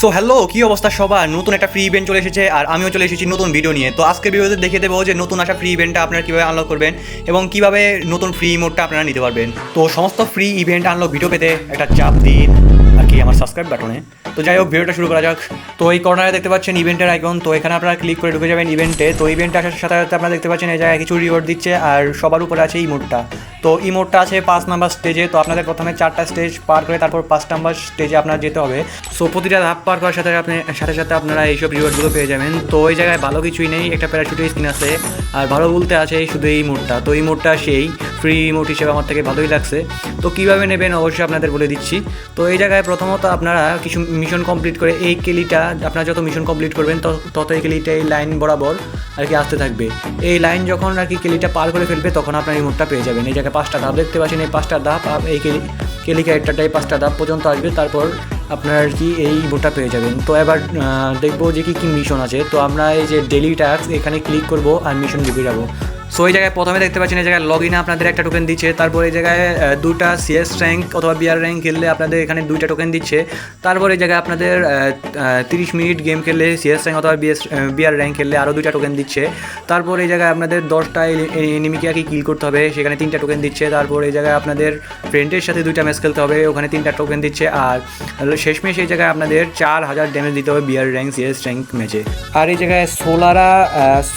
So hello কি অবস্থা সবার? নতুন একটা ফ্রি ইভেন্ট চলে এসেছে আর আমিও চলে এসেছি নতুন ভিডিও নিয়ে। তো আজকের ভিডিওতে দেখে দেবো যে নতুন আসা ফ্রি ইভেন্টটা আপনারা কীভাবে আনলক করবেন এবং কীভাবে নতুন ফ্রি মোডটা আপনারা নিতে পারবেন। তো সমস্ত ফ্রি ইভেন্ট আনলক ভিডিও পেতে একটা চাপ দিন। আর কি, আমার সাবস্ক্রাইব বাটনে তো যাই হোক ভিডিওটা শুরু করা যাক। তো এই কর্নারে দেখতে পাচ্ছেন ইভেন্টের আইকন তো এখানে আপনারা ক্লিক করে ঢুকে যাবেন ইভেন্টে তো ইভেন্টে আসার সাথে সাথে আপনারা দেখতে পাচ্ছেন এই জায়গায় কিছু রিওয়ার্ড দিচ্ছে আর সবার উপরে আছে এই মোডটা তো এই মোডটা আছে পাঁচ নাম্বার স্টেজে তো আপনাদের প্রথমে চারটা স্টেজ পার করে তারপর পাঁচ নাম্বার স্টেজে আপনার যেতে হবে। সো প্রতিটা ধাপ পার করার সাথে আপনি সাথে সাথে আপনারা এইসব রিওয়ার্ডগুলো পেয়ে যাবেন। তো এই জায়গায় ভালো কিছুই নেই। একটা প্যারাশুটের স্কিন আছে। আর ভালো বলতে আছে শুধু এই মোডটা তো এই মোডটা সেই। ফ্রি মোড হিসেবে আমার থেকে ভালোই লাগছে। তো কীভাবে নেবেন অবশ্যই আপনাদের বলে দিচ্ছি। তো এই জায়গায় প্রথমত আপনারা কিছু মিশন কমপ্লিট করে এই কেলিটা, আপনারা যত মিশন কমপ্লিট করবেন, তত- এই কেলিটা এই লাইন বরাবর আর কি আসতে থাকবে। এই লাইন যখন আর কি কেলিটা পার করে ফেলবে, তখন আপনার এই মোডটা পেয়ে যাবেন। এই জায়গায় পাঁচটা ধাপ দেখতে পাচ্ছেন, এই পাঁচটা ধাপ এই কেলি কেলি ক্যারেক্টারটাই পাঁচটা ধাপ পর্যন্ত আসবে, তারপর আপনার আর কি এই মোডটা পেয়ে যাবেন। তো এবার দেখব যে কি কি মিশন আছে। তো আমরা এই যে ডেলি টাস্ক এখানে ক্লিক করব আর মিশন লিখে যাব সো এই জায়গায় প্রথমে দেখতে পাচ্ছেন, এই জায়গায় লগ ইনে আপনাদের একটা টোকেন দিচ্ছে। তারপর এই জায়গায় দুটা সিএস র্যাঙ্ক অথবা বিআর র্যাঙ্ক খেললে আপনাদের এখানে দুইটা টোকেন দিচ্ছে। তারপর এই জায়গায় আপনাদের তিরিশ মিনিট গেম খেললে সিএস র্যাঙ্ক অথবা বিএস বিআর র্যাঙ্ক খেললে আরও দুইটা টোকেন দিচ্ছে। তারপর এই জায়গায় আপনাদের দশটা এনিমিকে কি কিল করতে হবে, সেখানে তিনটা টোকেন দিচ্ছে। তারপর এই জায়গায় আপনাদের ফ্রেন্ডের সাথে দুইটা ম্যাচ খেলতে হবে, ওখানে তিনটা টোকেন দিচ্ছে। আর শেষমেশ এই জায়গায় আপনাদের চার হাজার ড্যামেজ দিতে হবে বিআর র্যাঙ্ক সিএস র্যাঙ্ক ম্যাচে আর এই জায়গায় সোলারা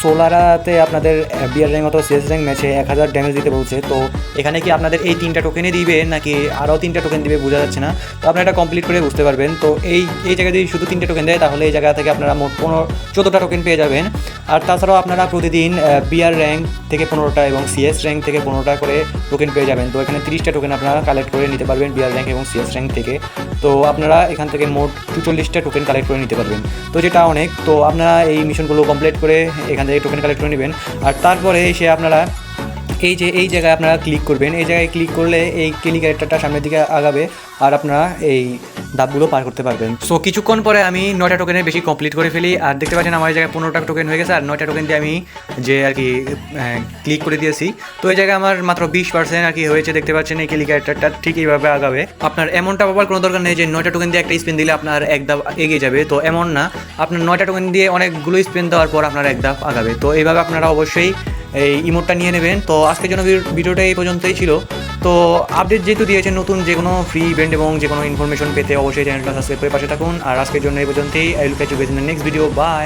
সোলারাতে আপনাদের বিআর র্যাঙ্ক অথবা সিএস র্যাঙ্ক ম্যাচে এক হাজার ড্যামেজ দিতে বলছে। তো এখানে কি আপনাদের এই তিনটা টোকেনই দিবে, নাকি আরও তিনটা টোকেন দিবে বোঝা যাচ্ছে না। তো আপনারা এটা কমপ্লিট করে বুঝতে পারবেন। তো এই এই জায়গায় যদি শুধু তিনটা টোকেন দেয়, তাহলে এই জায়গা থেকে আপনারা মোট পনেরো, চোদ্দোটা টোকেন পেয়ে যাবেন। আর তাছাড়াও আপনারা প্রতিদিন বিআর র্যাঙ্ক থেকে পনেরোটা এবং সিএস র্যাঙ্ক থেকে পনেরোটা করে টোকেন পেয়ে যাবেন। তো এখানে তিরিশটা টোকেন আপনারা কালেক্ট করে নিতে পারবেন বিআর র্যাঙ্ক এবং সিএস র্যাঙ্ক থেকে। তো আপনারা এখান থেকে মোট চুচল্লিশটা টোকেন কালেক্ট করে নিতে পারবেন। তো যেটা অনেক, তো আপনারা এই মিশনগুলো কমপ্লিট করে এখান থেকে টোকেন কালেক্ট করে নেবেন। আর তারপরে এসে আপনারা এই যে, এই জায়গায় আপনারা ক্লিক করবেন। এই জায়গায় ক্লিক করলে এই ক্যারেক্টারটা সামনের দিকে আগাবে আর আপনারা এই ধাপগুলো পার করতে পারবেন। সো কিছুক্ষণ পরে আমি নয়টা টোকেনের বেশি কমপ্লিট করে ফেলি। আর দেখতে পাচ্ছেন আমার এই জায়গায় পনেরোটা টোকেন হয়ে গেছে। আর নয়টা টোকেন দিয়ে আমি যে আর কি ক্লিক করে দিয়েছি। তো এই জায়গায় আমার মাত্র বিশ পার্সেন্ট আর কি হয়েছে। দেখতে পাচ্ছেন এই ক্লিক ক্যারেক্টারটা ঠিক এইভাবে আগাবে। আপনার এমনটা পাবার কোনো দরকার নেই যে, নয়টা টোকেন দিয়ে একটা স্পিন দিলে আপনার এক ধাপ এগিয়ে যাবে। তো এমন না। আপনার নয়টা টোকেন দিয়ে অনেকগুলো স্পিন দেওয়ার পর আপনার এক ধাপ আগাবে। তো এইভাবে আপনারা অবশ্যই এই ইমোটটা নিয়ে নেবেন। তো আজকের জন্য ভিডিওটা এই পর্যন্তই ছিল। তো আপডেট যেহেতু দিয়েছেন নতুন যে কোনো ফ্রি ইভেন্ট এবং যে কোনো ইনফরমেশন পেতে অবশ্যই চ্যানেলটা সাবস্ক্রাইব করে পাশে থাকুন। আর আজকের জন্য এই পর্যন্তই। I will catch you next video bye